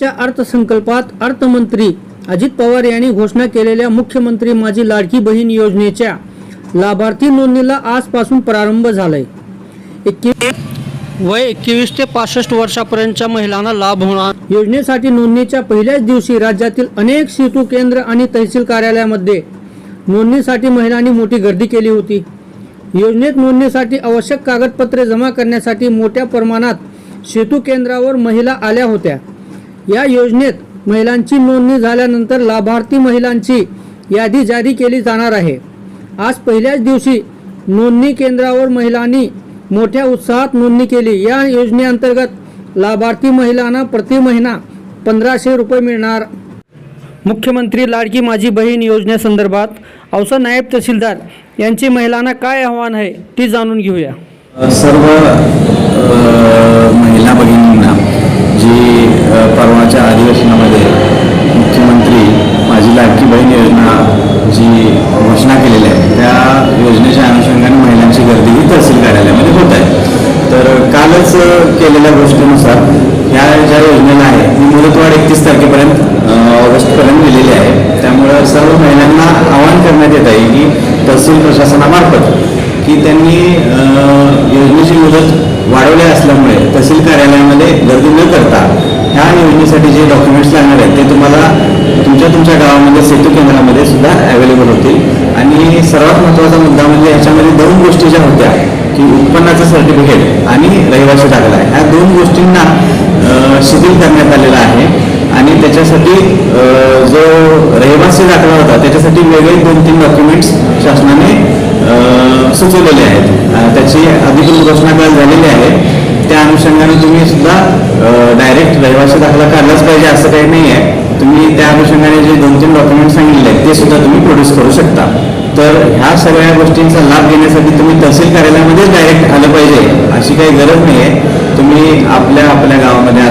च्या अर्थसंकल्पात अर्थमंत्री अजित पवार यांनी घोषणा केलेल्या मुख्यमंत्री माझी लाडकी बहीण योजनेच्या लाभार्थी नोंदणीला आजपासून प्रारंभ झालाय. वय एकवीस ते पासष्ट वर्षापर्यंतच्या महिलांना लाभ होणार. योजनेसाठी नोंदणीच्या पहिल्याच दिवशी राज्यातील अनेक सेतू केंद्र आणि तहसील कार्यालयामध्ये नोंदणीसाठी महिलांनी मोठी गर्दी केली होती. योजनेत नोंदणीसाठी आवश्यक कागदपत्रे जमा करण्यासाठी मोठ्या प्रमाणात सेतू केंद्रावर महिला आल्या होत्या. या योजनेत महिलांची नोंदणी झाल्यानंतर लाभार्थी महिलांची यादी जारी केली जाणार आहे. आज पहिल्याच दिवशी नोंदणी केंद्रावर महिलांनी मोठ्या उत्साहात नोंदणी केली. या योजनेअंतर्गत लाभार्थी महिलांना प्रति महिना पंधराशे रुपये मिळणार. मुख्यमंत्री लाडकी माझी बहीण योजनेसंदर्भात औसा नायब तहसीलदार यांची महिलांना काय आव्हान आहे ते जाणून घेऊया. सर्व महिला भगिनींना जी घोषणा केलेली आहे त्या योजनेच्या अनुषंगाने महिलांची गर्दी ही तहसील कार्यालयामध्ये होत आहे. तर कालच केलेल्या गोष्टीनुसार ह्या ज्या योजनेला आहे ती मुदतवाढ एकतीस तारखेपर्यंत ऑगस्टपर्यंत दिलेली आहे. त्यामुळं सर्व महिलांना आवाहन करण्यात येत आहे की तहसील प्रशासनामार्फत की त्यांनी योजनेची मुदत वाढवली असल्यामुळे तहसील कार्यालयामध्ये गर्दी न करता ह्या योजनेसाठी जे डॉक्युमेंट्स लागणार आहेत ते तुम्हाला तुमच्या तुमच्या गावामध्ये सेतू केंद्रामध्ये सुद्धा अवेलेबल महत्त्वाचा मुद्दा म्हणजे याच्यामध्ये दोन गोष्टी ज्या होत्या की उत्पन्नाचं सर्टिफिकेट आणि रहिवासी दाखला. ह्या दोन गोष्टींना शिथिल करण्यात आलेला आहे. आणि त्याच्यासाठी जो रहिवासी दाखला होता त्याच्यासाठी वेगळे दोन तीन डॉक्युमेंट्स शासनाने सुचवलेले आहेत. त्याची अधिकृत घोषणा काल झालेली आहे. त्या अनुषंगाने तुम्ही सुद्धा डायरेक्ट रहिवासी दाखला काढलाच पाहिजे असं काही नाही आहे तुम्ही त्या अनुषंगाने जे दोन तीन डॉक्युमेंट सांगितले आहेत ते सुद्धा तुम्ही प्रोड्यूस करू शकता. तर ह्या सगळ्या गोष्टींचा लाभ घेण्यासाठी तुम्ही तहसील कार्यालयामध्येच डायरेक्ट आलं पाहिजे अशी काही गरज नाही आहे तुम्ही आपल्या आपल्या गावामध्ये